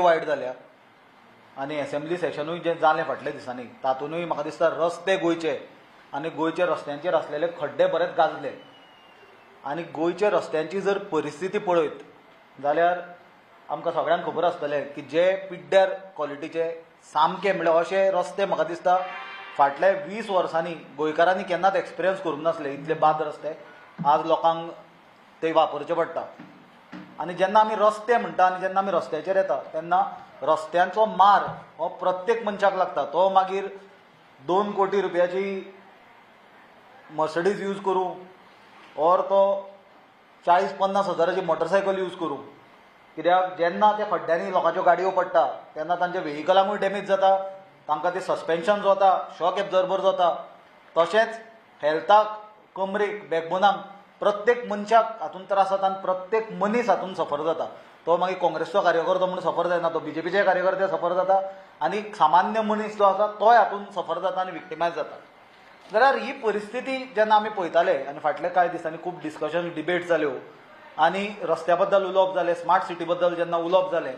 वायट जाल्या आनी असेंब्ली सेशनूय जें जालें फाटल्या दिसांनी तातूंतूय म्हाका दिसता रस्ते गोंयचे. आनी गोंयच्या रस्त्यांचेर आसलेले खड्डे बरेच गाजले. आनी गोंयच्या रस्त्यांची जर परिस्थिती पळयत जाल्यार आमकां सगळ्यांक खबर आसतलें की जे पिड्ड्यार क्वॉलिटीचे सामके म्हणल्यार अशे रस्ते म्हाका दिसता फाटल्या वीस वर्सांनी गोंयकारांनी केन्नाच एक्सपिरियन्स करूंक नासले इतले बाद रस्ते. आज लोकांक ते वापरचे पडटा. आनी जेन्ना आमी रस्ते म्हणटा आनी जेन्ना आमी रस्त्याचेर येता तेन्ना रस्त्यांचो मार हो प्रत्येक मनशाक लागता. तो मागीर दोन कोटी रुपयाची मर्सडीज यूज करूं ऑर तो चाळीस पन्नास हजाराची मोटरसायकल यूज करूं. कित्याक जेन्ना त्या खड्ड्यांनी लोकांच्यो गाडयो पडटा तेन्ना तांच्या वेहिकलांकूय डॅमेज जाता तांकां ते सस्पेन्शन जाता शॉक एब्जॉर्बर जाता. तशेंच हेल्थाक कमरेक बॅकबोनाक प्रत्येक मनशाक हातूंत त्रास जाता आनी प्रत्येक मनीस हातूंत सफर जाता. तो मागीर काँग्रेसचो कार्यकर्तो म्हणून सफर जायना तो बीजेपीचे कार्यकर्ते सफर जाता आनी सामान्य मनीस जो आसा तोय हातूंत सफर जाता आनी विक्टिमायज जाता. जाल्यार ही परिस्थिती जेन्ना आमी पळयताले आनी फाटल्या कांय दिसांनी खूब डिस्कशन डिबेट जाल्यो आनी रस्त्या बद्दल उलोवप जालें स्मार्ट सिटी बद्दल जेन्ना उलोवप जालें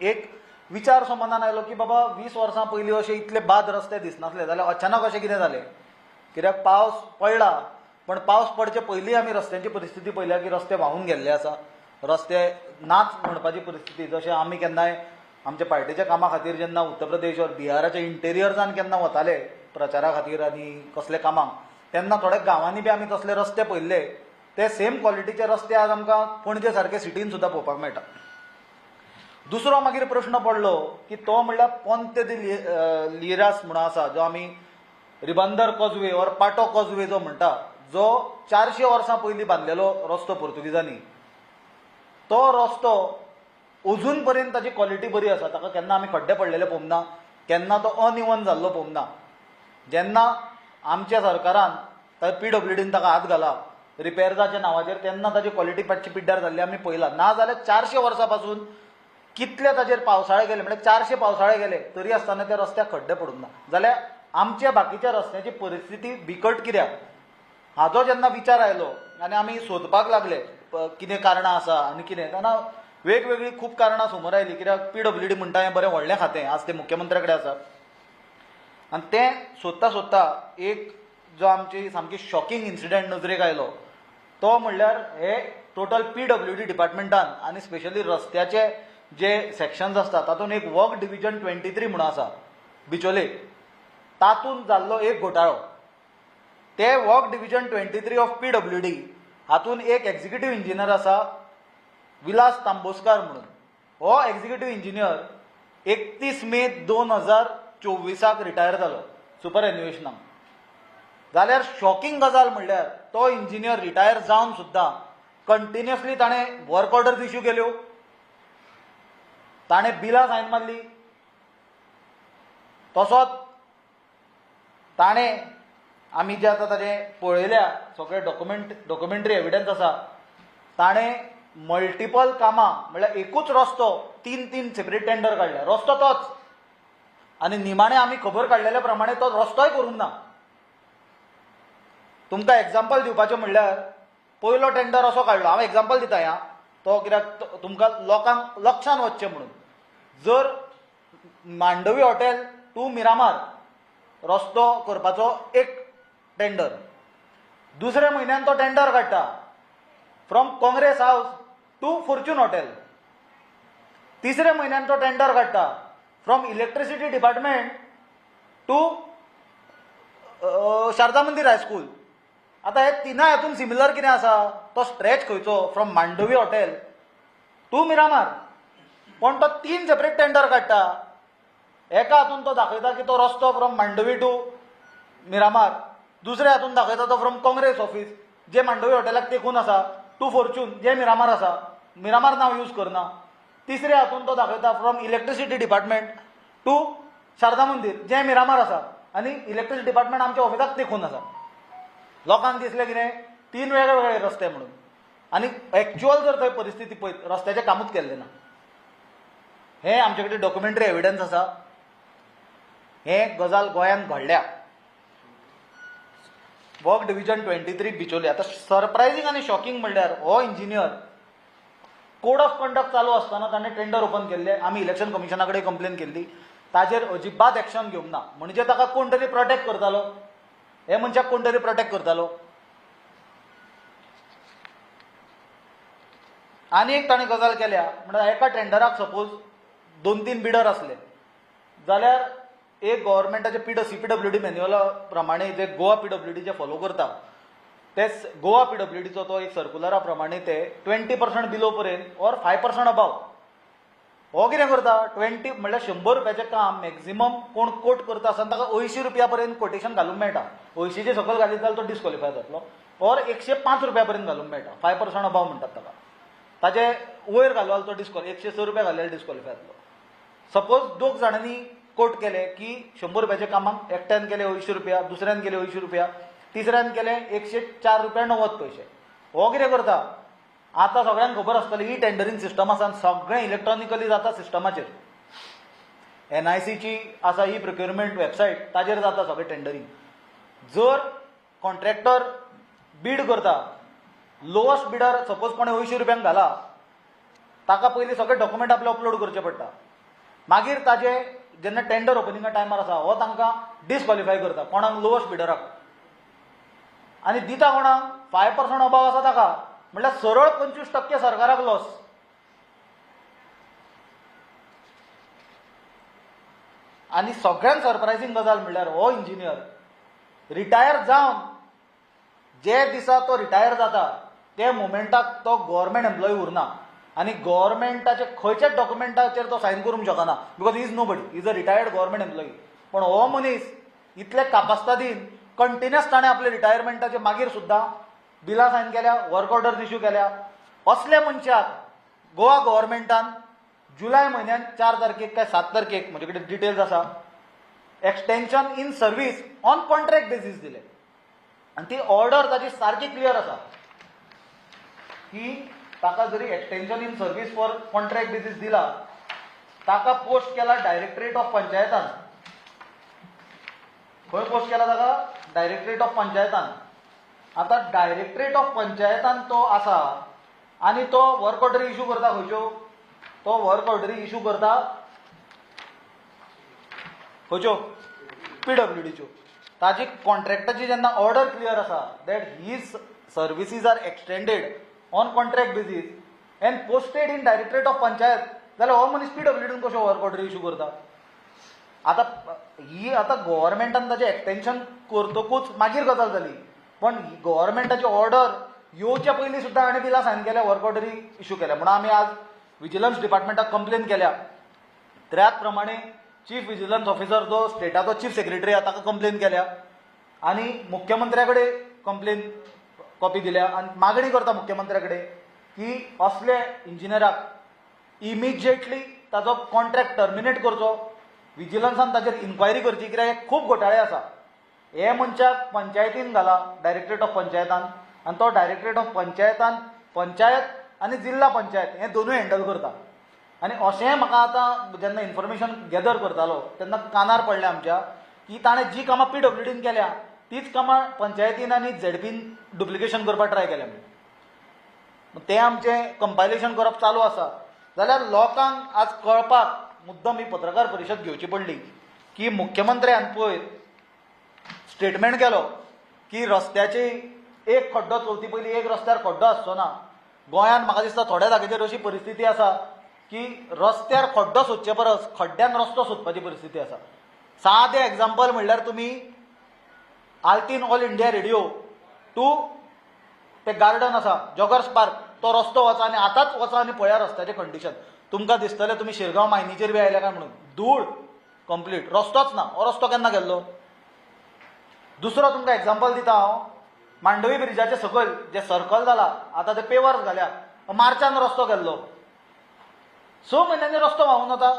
एक विचार असो मनान आयलो की बाबा वीस वर्सां पयलीं अशे इतले बाद रस्ते दिसनासले जाल्यार अचानक अशें कितें जालें? कित्याक पावस पडला पण पावस पडचे पयलीं आमी रस्त्यांची परिस्थिती पळयल्या की रस्ते व्हांवून गेल्ले आसा रस्ते नाच म्हणपाची परिस्थिती. जशें आमी केन्नाय आमच्या पार्टीच्या कामा खातीर जेन्ना उत्तर प्रदेश वा बिहाराच्या इंटेरियर्सान केन्ना वताले प्रचारा खातीर आनी कसले कामाक तेन्ना थोड्या गांवांनी बी आमी तसले रस्ते पळयल्ले ते सेम क्वॉलिटीचे रस्ते आज आमकां पणजे सारके सिटीन सुद्दां पळोवपाक मेळटा. दुसरो मागीर प्रश्न पडलो की तो म्हणल्यार पोंते दे लिरास म्हणून आसा जो आमी Ribandar causeway or Patto causeway जो म्हणटा जो चारशे वर्सां पयलीं बांदलेलो रस्तो पुर्तुगीजांनी तो रस्तो अजून पर्यंत ताची क्वॉलिटी बरी आसा. ताका केन्ना आमी खड्डे पडलेले पळोवंक ना केन्ना तो अनिवन जाल्लो पळोवंक ना जेन्ना आमच्या सरकारान पी डब्ल्यू डीन ताका हात घाला रिपेर्साच्या नांवाचेर तेन्ना ताची क्वॉलिटी मातशी पिड्ड्यार जाल्ली आमी पळयला. ना जाल्यार चारशे वर्सां पासून कितले ताचेर पावसाळे गेले? म्हणजे चारशे पावसाळे गेले तरी आसतना त्या रस्त्याक खड्डे पडूंक ना. जाल्यार आमच्या बाकीच्या रस्त्याची परिस्थिती बिकट कित्याक? हाजो जेन्ना विचार आयलो आनी आमी सोदपाक लागले कितें कारणां आसा आनी कितें तेन्ना वेगवेगळी खूब कारणां समोर आयलीं कित्याक पी डब्ल्यू डी म्हणटा हें बरें व्हडलें खातें आज ते मुख्यमंत्र्या कडेन आसा. आनी तें सोदता सोदता एक जो आमची सामकी शॉकिंग इन्सिडंट नजरेक आयलो तो म्हणल्यार हे टोटल पी डब्ल्यू डी डिपार्टमेंटान आनी स्पेशली रस्त्याचे जे सेक्शन्स आसता तातूंत एक वर्क डिव्हिजन ट्वेंटी थ्री म्हणून आसा बिचोले. तातूंत जाल्लो एक घोटाळो. ते work division twenty three of P W D. हातूंत एक एक्झिक्युटिव्ह इंजिनियर आसा विलास तांबोस्कार म्हणून. हो एक्झिक्युटिव्ह इंजिनियर एकतीस मे दोन हजार चोवीसाक रिटायर जालो सुपर एन्युएशनाक जाल्यार शॉकिंग गजाल म्हणल्यार तो इंजिनियर रिटायर जावन सुद्दां कंटिन्युअसली ताणें वर्क ऑर्डर्स इश्यू केल्यो. ताणें बिलां सायन मारली. तसोच ताणें आमी जे आतां ताजें पळयल्या सगळे डॉक्युमेंट डॉक्युमेंटरी एविडन्स आसा ताणें मल्टिपल कामां म्हणल्यार एकूच रस्तो तीन तीन सेपरेट टेंडर काडल्या रस्तो तोच. आनी निमाणें आमी खबर काडलेल्या प्रमाणे तो रस्तोय करूंक ना. तुमकां एग्जाम्पल दिवपाचें म्हणल्यार पयलो टेंडर असो काडलो हांव एग्जाम्पल दिता ह्या तो कित्याक तुमकां लोकांक लक्षान वचचें म्हणून. जर मांडवी हॉटेल टू मिरामार रस्तो करपाचो एक टेंडर दुसऱ्या म्हयन्यान तो टेंडर काडटा from Congress house to Fortune hotel तिसऱ्या म्हयन्यान तो टेंडर काडटा from electricity department to Sharada Mandir high school आतां हे तिनाय हातून सिमिलर कितें आसा तो स्ट्रेच खंयचो? From Mandovi hotel to Miramar पण तो तीन सेपरेट टेंडर काडटा एका हातून तो दाखयता की तो रस्तो फ्रॉम मांडवी टू मिरामार दुसऱ्या हातून दाखयता तो फ्रॉम काँग्रेस ऑफीस जे मांडवी हॉटेलाक तेकून आसा टू फॉर्च्यून जे मिरामार आसा मिरामार नांव यूज करना तिसऱ्या हातून तो दाखयता from electricity department to Sharada Mandir जे मिरामार आसा आनी इलेक्ट्रिसिटी डिपार्टमेंट आमच्या ऑफिसाक तेकून आसा लोकांक दिसलें कितें तीन वेगळे वेगळे रस्ते म्हणून. आनी एक्च्युअल जर थंय परिस्थिती पळयत रस्त्याचें कामूच केल्लें ना. हें आमचे कडेन डॉक्युमेंटरी एविडन्स आसा हें गजाल गोंयांत घडल्या. Work division twenty three Bicholim. आतां सरप्रायझिंग आनी शॉकिंग म्हणल्यार हो इंजिनियर कोड ऑफ कंडक्ट चालू असताना ताणें टेंडर ओपन केल्ले आमी इलेक्शन कमिशना कडेन कंप्लेन केल्ली ताजेर अजिबात एक्शन घेवंक ना. म्हणजे ताका कोण तरी प्रोटेक्ट करतालो? हे मनशाक कोण तरी प्रोटेक्ट करतालो? आनी एक ताणें गजाल केल्या. म्हणल्यार एका टेंडराक सपोज दोन तीन बिडर असले. जाल्यार एक गव्हर्मेंटाचे P C P W D मॅन्युअला प्रमाणे जे गोवा पी डब्ल्यू डी जे फॉलो करता ते गोवा पी डब्ल्यू डीचो तो एक सर्कुलरा प्रमाणे ते ट्वेंटी पर्संट बिलो पर्यंत ऑर फाय पर्संट अबाव हो कितें करता? ट्वेंटी म्हणल्यार शंबर रुपयाचें काम मॅक्झिमम कोण कोट करता आसतना ताका अंयशीं रुपया पर्यंत कोटेशन घालूंक मेळटा अंयशींचे सकयल घालीत जाल्यार तो डिस्क्वॉलिफाय जातलो ऑर एकशे पांच रुपया पर्यंत घालूंक मेळटा फाय पर्संट अबाव म्हणटात ताका ताचे वयर घालवाल तो डिस्क्वॉल एकशे स रुपया घाल्यार डिस्क्वॉलिफाय जातलो सपोज दोग जाणांनी कोट केले की शंबर रुपयाचे कामांक एकट्यान केले अंयशीं रुपया दुसऱ्यान केले अंयशीं रुपया तिसऱ्यान केले एकशे चार रुपया णव्वद पयशे हो कितें करता. आतां सगळ्यांक खबर आसतली ही टेंडरींग सिस्टम आसा आनी सगळें इलेक्ट्रॉनिकली जाता सिस्टमाचेर एन आय सीची आसा ही प्रिक्युरमेंट वेबसायट ताजेर जाता सगळें टेंडरींग जर कॉन्ट्रॅक्टर बीड करता लोवस्ट बिडर सपोज कोणें अंयशीं रुपयांक घाला ताका पयलीं सगळे डॉक्युमेंट आपले अपलोड करचे पडटा मागीर ताजे जेन्ना टेंडर ओपनिंगा टायमार आसा हो तांकां डिस्क्वॉलिफाय करता. कोणाक लोवस्ट बिडराक आनी दिता कोणाक? फाय पर्संट अभाव आसा ताका. म्हणल्यार सरळ पंचवीस टक्के सरकाराक लॉस आनी सगळ्यांत सरप्रायझींग गजाल म्हणल्यार हो इंजिनियर रिटायर जावन जे दिसा तो रिटायर जाता ते मुमेंटाक तो गव्हर्मेंट एम्प्लॉय उरना. आनी गव्हर्मेंटाचे खंयच्याच डॉक्युमेंटाचेर तो सायन करूंक शकना. Because is nobody is a retired government employee पण हो मनीस इतले कापास्तादीन कंटिन्युअस ताणें आपले रिटायरमेंटाचे मागीर सुद्दां बिलां सायन केल्या वर्क ऑर्डर इश्यू केल्या. असल्या मनशाक गोवा गव्हर्मेंटान जुलय म्हयन्यान चार तारखेक काय सात तारखेक म्हजे कडेन डिटेल्स आसा extension in service on contract basis दिले. आनी ती ऑर्डर ताची सारकी क्लियर आसा. की ताका जरी extension in service for contract basis दिला ताका पोस्ट केला डायरेक्टरेट ऑफ पंचायतान. खंय पोस्ट केला ताका? डायरेक्टरेट ऑफ पंचायतान. आतां डायरेक्टरेट ऑफ पंचायतान तो आसा आनी तो वर्क ऑर्डरी इश्यू करता खंयच्यो तो वर्क ऑर्डरी इश्यू करता खंयच्यो पी डब्ल्यू डीच्यो ताची कॉन्ट्रॅक्टाची जेन्ना ऑर्डर क्लियर आसा that he services are extended on contract basis and posted in directorate of panchayat जाल्यार हो मनीस पीडब्ल्यूडीन डब्ल्यू डीन कशो ऑर्डर इश्यू करता? आतां ही आतां गव्हर्मेंटान ताचें एक्सटेन्शन करतकूच मागीर गजाल जाली पण ही गव्हर्मेंटाची ऑर्डर येवच्या पयलीं सुद्दां हाणें बिलां सायन केल्या वर्क ऑर्डरी इश्यू केल्या. म्हणून आमी आज विजिलन्स डिपार्टमेंटाक कंप्लेन केल्या. त्याच प्रमाणे चीफ विजिलन्स ऑफिसर जो स्टेटाचो चीफ सेक्रेटरी आहा ताका कंप्लेन केल्या. आनी मुख्यमंत्र्या कडेन कंप्लेन कॉपी दिल्या. आनी मागणी करता मुख्यमंत्र्या कडेन की असले इंजिनियराक इमिजिएटली ताचो कॉन्ट्रॅक्ट टर्मिनेट करचो. विजिलन्सान ताचेर इन्क्वायरी करची. कित्याक हे खूब घोटाळे आसा हे मनशाक पंचायतीन घाला डायरेक्टरेट ऑफ पंचायतान. आनी तो डायरेक्टरेट ऑफ पंचायतान पंचायत आनी जिल्ला पंचायत हे दोनूय हँडल करता. आनी अशें म्हाका आतां जेन्ना इन्फॉर्मेशन गॅदर करतालो तेन्ना कानार पडलें आमच्या की ताणें जी कामां पी डब्ल्यू डीन केल्या तीच कामां पंचायतीन आनी झेडपीन डुप्लिकेशन करपाक ट्राय केलें आमी तें आमचें कंपायलेशन करप चालू आसा जाल्यार लोकांक आज कळपाक मुद्दम ही पत्रकार परिशद घेवची पडली की मुख्यमंत्र्यान पळय स्टेटमेंट केलो की रस्त्याची एक खड्डो चलती पयलीं एक रस्त्यार खड्डो आसचो ना गोंयांत म्हाका दिसता थोड्या जाग्याचेर अशी परिस्थिती आसा की रस्त्यार खड्डो सोदचे परस खड्ड्यान रस्तो सोदपाची परिस्थिती आसा. सादें एग्जाम्पल म्हणल्यार तुमी Altinho All India Radio to ते गार्डन आसा जॉगर्स पार्क. तो रस्तो वचा आनी आतांच वचा आनी पळया रस्त्याचें कंडिशन तुमकां दिसतलें तुमी शिरगांव मायनीचेर बी आयल्या काय म्हणून. धूळ कंप्लीट रस्तोच ना. हो रस्तो केन्ना गेल्लो? दुसरो तुमकां एग्जाम्पल दिता हांव. मांडवी ब्रिजाचे सकयल जे सर्कल जाला आतां ते पेवर्स घाल्या. मार्चान रस्तो गेल्लो. स म्हयन्यांनी रस्तो व्हांवून वता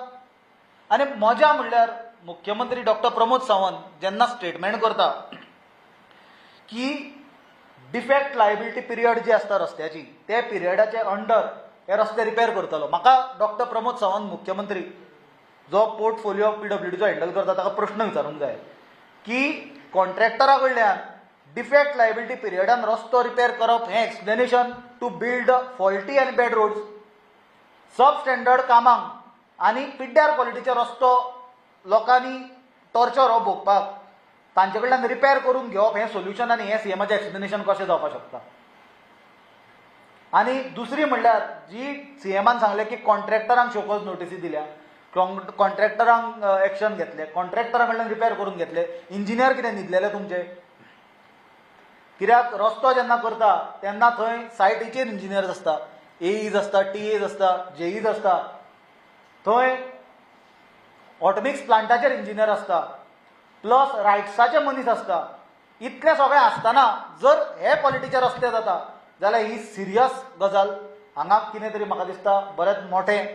आनी मजा म्हणल्यार मुख्यमंत्री डॉक्टर प्रमोद सावंत जेन्ना स्टेटमेंट करता की डिफेक्ट लायबिलिटी पिरियड जी आसता रस्त्याची ते पिरियडाचे अंडर हे रस्ते रिपेर करतलो. म्हाका डॉक्टर प्रमोद सावंत मुख्यमंत्री जो पोर्टफोलिओ पी डब्ल्यू डीचो हँडल करता ताका प्रश्न विचारूंक जाय. की कॉन्ट्रॅक्टरा कडल्यान डिफेक्ट लायबिलिटी पिरियडान रस्तो रिपेर करप हें एक्सप्लेनेशन टू बिल्ड फॉल्टी आनी बॅड रोड्स सब स्टँडर्ड कामांक आनी पिड्ड्यार क्वॉलिटीचे रस्तो लोकांनी टॉर्चर हो भोगपाक. तांचे कडल्यान रिपेर करून घेवप हें सोल्युशन आनी हें सीएमाचें एक्सप्लेनेशन कशें जावपाक शकता? आनी दुसरी म्हणल्यार जी सीएमान सांगलें की कॉन्ट्रॅक्टरांक शोकोज नोटिसी दिल्या. कॉन्ट्रॅक्टरांक एक्शन घेतले. कॉन्ट्रॅक्टरा कडल्यान रिपेर करून घेतले. इंजिनियर कितें न्हिदलेले तुमचे? कित्याक रस्तो जेन्ना करता तेन्ना थंय सायटीचेर इंजिनियर्स आसता एईज आसता टीएज आसता जेईज आसता थंय ऑटोमिक्स प्लांटाचेर इंजिनियर आसता प्लस रायट्साचे मनीस आसता इतलें सगळें आसतना जर हे क्वॉलिटीचे रस्ते जाता जाल्यार ही सिरियस गजाल हांगा कितें तरी म्हाका दिसता बरेंच मोठें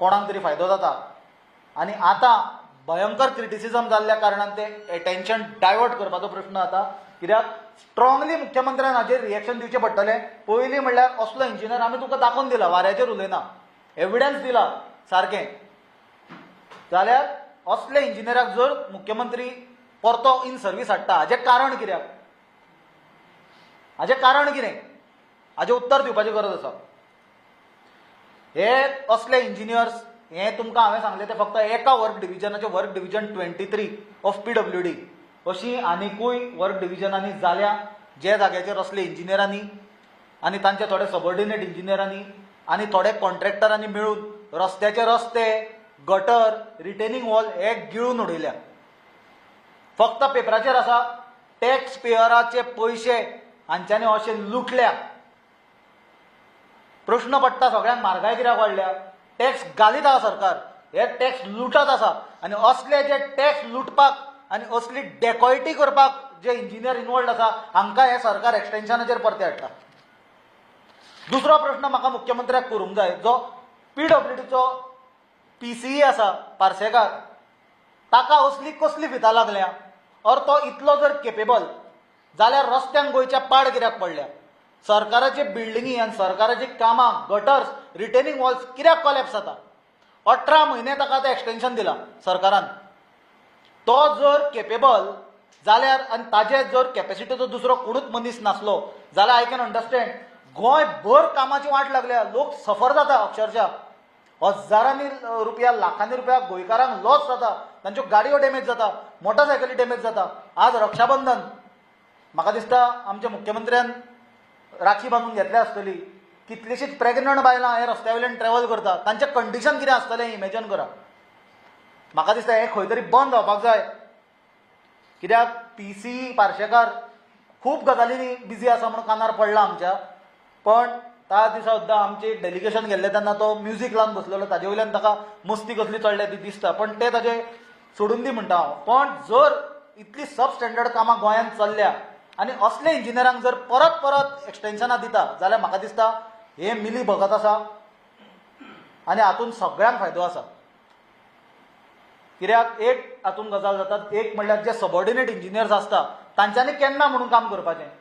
कोणाक तरी फायदो जाता. आनी आतां भयंकर क्रिटिसिजम जाल्ल्या कारणान ते एटेन्शन डायवर्ट करपाचो प्रश्न जाता कित्याक स्ट्रॉंगली मुख्यमंत्र्यान हाचेर रिएक्शन दिवचें पडटलें. पयलीं म्हणल्यार असलो इंजिनियर आमी तुका दाखोवन दिला वाऱ्याचेर उलयना. एविडन्स दिला सारकें. जाल्यार असले इंजिनियराक जर मुख्यमंत्री परतो इन सर्वीस हाडटा हाजें कारण कित्याक? हाजें कारण कितें? हाजें उत्तर दिवपाची गरज आसा. हे असले इंजिनियर्स हे तुमकां हांवें सांगलें तें फक्त एका work डिविजनाचें work division twenty three of P W D अशीं आनिकूय वर्क डिविजनांनी जाल्या जे जाग्याचेर असले इंजिनियरांनी आनी तांचे थोडे सबऑर्डिनेट इंजिनियरांनी आनी थोडे कॉन्ट्रॅक्टरांनी मेळून रस्त्याचे रस्ते गटर रिटेनिंग वॉल हे गिळून उडयल्या फक्त पेपराचेर आसा टॅक्स पेयराचे पयशे हांच्यांनी अशें लुटल्या. प्रश्न पडटा सगळ्यांक म्हारगाय कित्याक वाडल्या? टॅक्स घालीत आहा सरकार. हे टॅक्स लुटत आसा. आनी असले जे टॅक्स लुटपाक आनी असली डेकॉयटी करपाक जे इंजिनियर इनवॉल्ड आसा हांकां हे सरकार एक्सटेन्शनाचेर परते हाडटा. दुसरो प्रश्न म्हाका मुख्यमंत्र्याक करूंक जाय जो पी डब्ल्यू डीचो पी सी आसा पार्सेकार ताका असली कसली फितां लागल्या. और तो इतलो जर केपेबल जाल्यार रस्त्यांक गोंयच्या पाड कित्याक पडल्या. सरकाराचे बिल्डिंगी आनी सरकाराची कामां गटर्स रिटेनिंग वॉल्स कित्याक कॉलेप्स जाता? अठरा म्हयने ताका आतां एक्सटेंशन दिलां सरकारान. तो जर केपेबल जाल्यार आनी ताजे जर कॅपेसिटीचो दुसरो कोणूच मनीस नासलो जाल्यार आय कॅन अंडरस्टँड गोंयभर कामाची वाट लागल्या लोक सफर जाता अक्षरशः. हजारांनी रुपया लाखांनी रुपया गोंयकारांक लॉस जाता. तांच्यो गाडयो डॅमेज जाता मोटरसायकली डॅमेज जाता. आज रक्षाबंधन. म्हाका दिसता आमच्या मुख्यमंत्र्यान राखी बांदून घेतल्या आसतली. कितलीशींच प्रेग्नंट बायलां हे रस्त्या वयल्यान ट्रॅव्हल करता. तांचें कंडिशन कितें आसतलें इमॅजिन करा. म्हाका दिसता हें खंय तरी बंद जावपाक जाय. कित्याक? पी सी पार्शेकार खूब गजालींनी बिजी आसा म्हणून कानार पडला आमच्या. पण त्या दिसा सुद्दां आमचे डेलिगेशन गेल्लें तेन्ना तो म्युजीक लावन बसलेलो ताजे वयल्यान ताका मस्ती कसली चडल्या ती दिसता. पण ते ताजे सोडून दी म्हणटा हांव. पण जर इतली सब स्टँडर्ड कामां गोंयांत चल्ल्या आनी असले इंजिनियरांक जर परत परत एक्सटेन्शनां दिता जाल्यार म्हाका दिसता हे मिली भगत आसा. आनी हातूंत सगळ्यांक फायदो आसा. कित्याक? एक हातूंत गजाल जाता एक म्हणल्यार जे सबऑर्डिनेट इंजिनियर्स आसता तांच्यांनी केन्ना म्हणून काम करपाचें?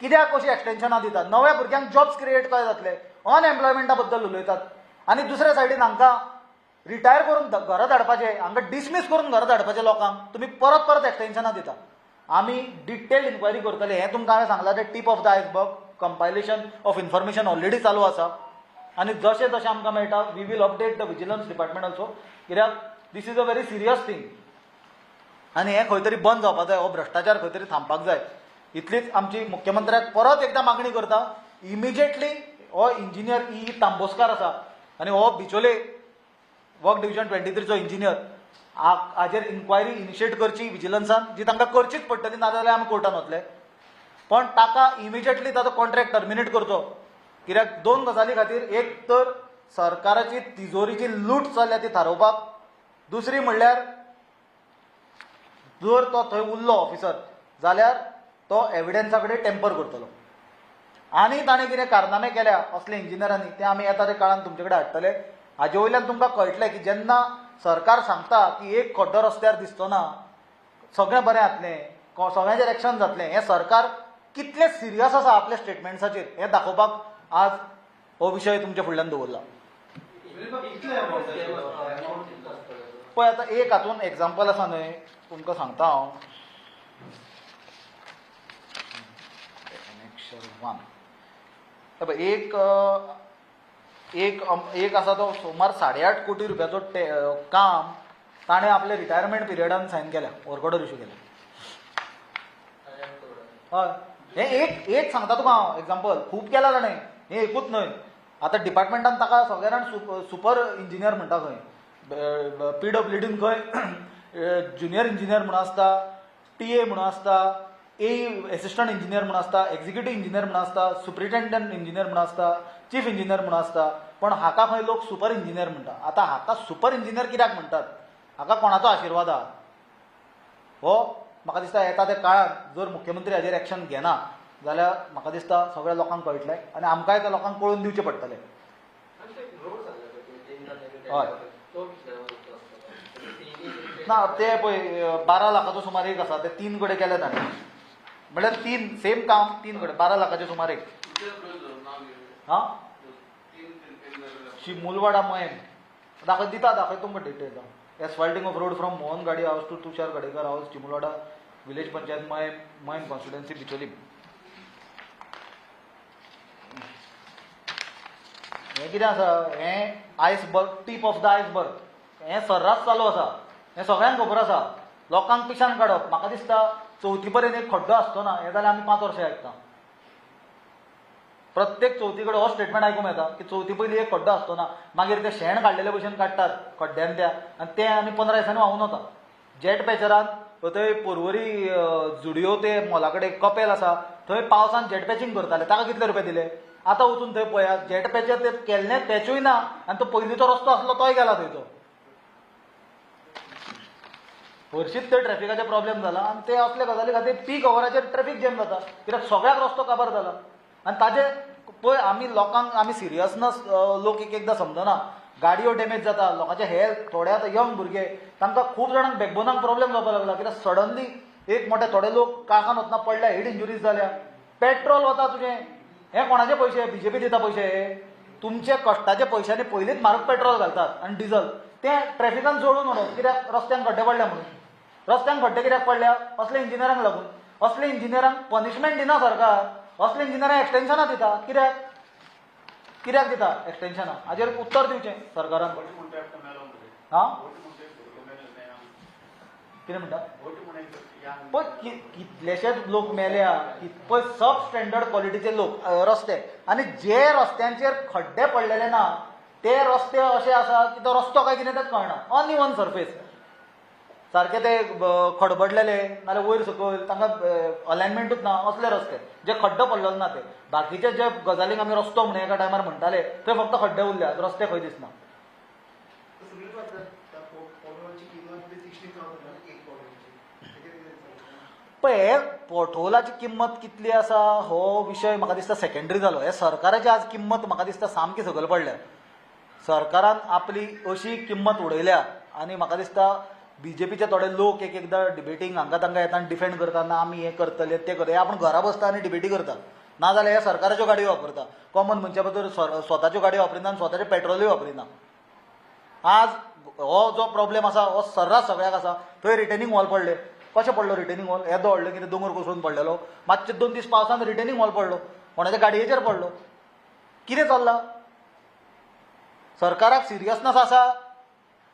कित्याक अशीं एक्सटेन्शनां दितात नव्या भुरग्यांक जॉब्स क्रिएट कशे जातले? अनएम्प्लॉयमेंटा बद्दल उलयतात आनी दुसऱ्या सायडीन हांकां रिटायर करून घरां घरा धाडपाचे हांकां डिसमीस करून घरा धाडपाचे लोकांक तुमी परत परत एक्सटेन्शनां दिता आमी डिटेल इन्क्वायरी करतले. हें तुमकां हांवें सांगलां तें tip of the iceberg compilation of information already चालू आसा. आनी जशें जशें आमकां मेळटा we will update the vigilance department also कित्याक this is a very serious thing आनी हें खंय तरी बंद जावपाक जाय हो भ्रश्टाचार खंय तरी थांबपाक जाय. इतलीच आमची मुख्यमंत्र्याक परत एकदां मागणी करता इमिजिएटली हो इंजिनियर ई तांबोस्कार आसा आनी हो बिचोले वर्क डिव्हिजन ट्वेंटी थ्रीचो इंजिनियर हाजेर इन्क्वायरी इनिशिएट करची विजिलन्सान जी तांकां करचीच पडटली नाजाल्यार आमी कोर्टान वतले. पण ताका इमिजिएटली ताचो कॉन्ट्रॅक्ट टर्मिनेट करचो. कित्याक दोन गजाली खातीर एक तर सरकाराची तिजोरीची लूट चल्ल्या ती थारोवपाक. दुसरी म्हणल्यार जर तो थंय उरलो ऑफिसर जाल्यार तो एविडन्सा कडेन टेम्पर करतलो. आनी ताणें कितें कारनामे केल्या. असले इंजिनियरांनी ते आमी येता ते काळान तुमचे कडेन हाडटले हाजे वयल्यान तुमकां कळटलें की जेन्ना सरकार सांगता की एक खड्डो रस्त्यार दिसतो ना सगळें बरें जातलें सगळ्यांचेर एक्शन जातलें. हें सरकार कितलें सिरियस आसा आपल्या स्टेटमेंट्साचेर हें दाखोवपाक आज हो विशय तुमच्या फुडल्यान दवरला. पळय आतां एक हातून एग्जाम्पल आसा न्हय. तुमकां सांगता हांव. वन तर पळय एक एक एक आसा तो सुमार साडेआठ कोटी रुपयाचो टे काम ताणें आपल्या रिटायरमेंट पिरियडान सायन केल्या वर्क ऑर्डर इश्यू केल्या हय. हे एक एक सांगता तुका हांव एग्जाम्पल खूब केला ताणें हें एकूच न्हय. आतां डिपार्टमेंटान ताका सगळ्या जाण सुपर इंजिनियर म्हणटा खंय. पी डब्ल्यू डीन खंय ज्युनियर इंजिनियर म्हणून आसता टी ए म्हणून आसता एसिस्टंट इंजिनियर म्हणून आसता एक्झिक्युटीव इंजिनियर म्हणून आसता सुप्रिटेंडंट इंजिनियर म्हणून आसता चीफ इंजिनियर म्हणून आसता पण हाका खंय लोक सुपर इंजिनियर म्हणटा आतां हाका सुपर इंजिनियर कित्याक म्हणटात हाका कोणाचो आशिर्वाद आहा हो? म्हाका दिसता येता त्या काळांत जर मुख्यमंत्री हाजेर एक्शन घेना जाल्यार म्हाका दिसता सगळ्या लोकांक कळटलें आनी आमकांय त्या लोकांक कळून दिवचें पडटलें. हय. ना ते पळय बारा लाखाचो सुमार एक आसा ते तीन कडेन केले ताणें म्हणजे तीन सेम काम तीन कडेन बारा लाखाचे सुमार. एक हा शिमुलवाडा मयम दाखय दिता दाखय तुमकां detail asphalting of road from Mohan Gadi house to Tushar Gadekar house Chimulwada village panchayat Mayem Mayem constituency Bicholim. हें कितें आसा हें iceberg tip of the iceberg हें सर्रास चालू आसा हें सगळ्यांक खबर आसा लोकांक पिशान काडप म्हाका दिसता चवथी पर्यंत एक खड्डो असतो ना हें जाल्यार आमी पांच वर्सां आयकता प्रत्येक चवथी कडेन हो स्टेटमेंट आयकूंक येता की चवथी पयलीं एक खड्डो असतो ना मागीर ते शेण काडलेले भशेन काडटात खड्ड्यान त्या आनी ते आनी पंदरा दिसांनी व्हांवून वता जेट पॅचरान थंय पर्वरी जुडियो ते मॉला कडेन कपेल आसा थंय पावसान जेट पॅचींग करताले ताका कितले रुपया दिले? आतां वचून थंय पळयात जेट पॅचर ते केल्लें पॅचूय ना आनी तो पयलींचो रस्तो आसलो तोय गेला थंयचो. हरशींच ते ट्रॅफिकाचे प्रॉब्लेम जाला आनी ते असले गजाली खातीर पीक अवराचेर ट्रॅफिक जॅम जाता कित्याक सगळ्याक रस्तो काबार जाला आनी ताजे पळय आमी लोकांक आमी सिरियसनस लोक एक एकदां समजना. गाडयो डॅमेज जाता लोकांचे हेल्थ थोडे आतां यंग भुरगे तांकां खूब जाणांक बॅकबोनाक प्रॉब्लेम जावपाक लागला. कित्याक सडनली एक मोठे थोडे लोक काळखान वतना पडल्या हेड इंजुरीज जाल्या पेट्रोल वता तुजें हे कोणाचे पयशे बीजेपी दिता पयशे हे तुमचे कश्टाचे पयशांनी पयलींच म्हारग पेट्रोल घालतात. आनी डिझल ते ट्रॅफिकान जोडून म्हणून कित्याक रस्त्यान खड्डे पडल्या म्हणून. रस्त्यान खड्डे कित्याक पडल्या असले इंजिनियरांक लागून असले इंजिनियरांक पनिशमेंट दिना सरकार असले इंजिनियरांक एक्सटेन्शनां दिता कित्याक कित्याक दिता एक्सटेन्शनां हाजेर उत्तर दिवचें सरकारान हा? कितें म्हणटा पळय कितलेशेच लोक मेल्या पळय सब स्टँडर्ड क्वॉलिटीचे लोक रस्ते. आनी जे रस्त्यांचेर खड्डे पडलेले ना ते रस्ते अशे आसा की तो रस्तो काय कितें तेच कळना अनइवन सरफेस सारके ते खडबडलेले नाल्यार वयर सकयल तांकां अलायनमेंटूच ना असले रस्ते. जे खड्डो पडलेलो ना ते. बाकीचे जे गजालींक आमी रस्तो म्हणून एका टायमार म्हणटाले थंय फक्त खड्डे उरल्यात रस्ते खंय दिसना. पळय हे पोटोलाची किंमत कितली आसा? हो विशय म्हाका दिसता सेकंडरी जालो हे सरकाराची आज किंमत म्हाका दिसता सामकी सकयल पडल्या. सरकारान आपली अशी किंमत उडयल्या आनी म्हाका दिसता बीजेपीचे थोडे लोक एक एकदां डिबेटींग हांगा तांकां येता आनी डिफेंड करता ना आमी हें करतले तें करतले. हे आपण घरा बसता आनी डिबेटी करता नाजाल्यार हे सरकाराच्यो गाडयो वापरता. कॉमन मनशा म्हणजे बद्दल स्वताच्यो गाडयो वापरिना आनी स्वताचें पेट्रोलूय वापरिना आज हो जो प्रॉब्लेम आसा हो सर्रास सगळ्याक आसा थंय रिटर्निंग वॉल पडले. कशें पडलो रिटर्निंग वॉल येदो व्हडलो कितें दोंगर कोसळून पडलेलो. मातशे दोन दीस पावसान रिटर्निंग वॉल पडलो. कोणाच्या गाडयेचेर पडलो. कितें चल्लां? सरकाराक सिरियसनस आसा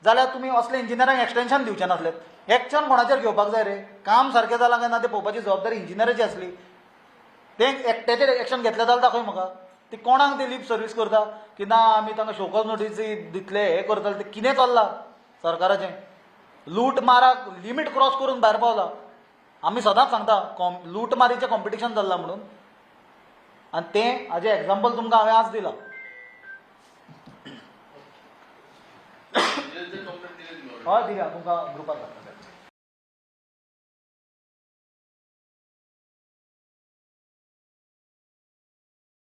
जाल्यार तुमी असले इंजिनियरांक एक्सटेंशन दिवचे नासलें एक्शन कोणाचेर घेवपाक जाय रे? काम सारकें जालां काय ना? तें पळोवपाची जबाबदारी इंजिनियराची आसली. तें एकट्याचेर एक्शन घेतलें जाल्यार दाखय म्हाका. ती कोणाक ती लिप सर्वीस करता? की ना आमी तांकां शोकॉज नोटीस दितले हे करतले ते कितें चल्लां? सरकाराचें. लूट माराक लिमीट क्रॉस करून भायर पावला. आमी सदांच सांगता कॉम लूट मारीचें कॉम्पिटिशन चल्लां म्हणून. आनी तें हाजें एग्जाम्पल तुमकां हांवें आज दिलां. हय दिया तुमकां ग्रुपार धाडटा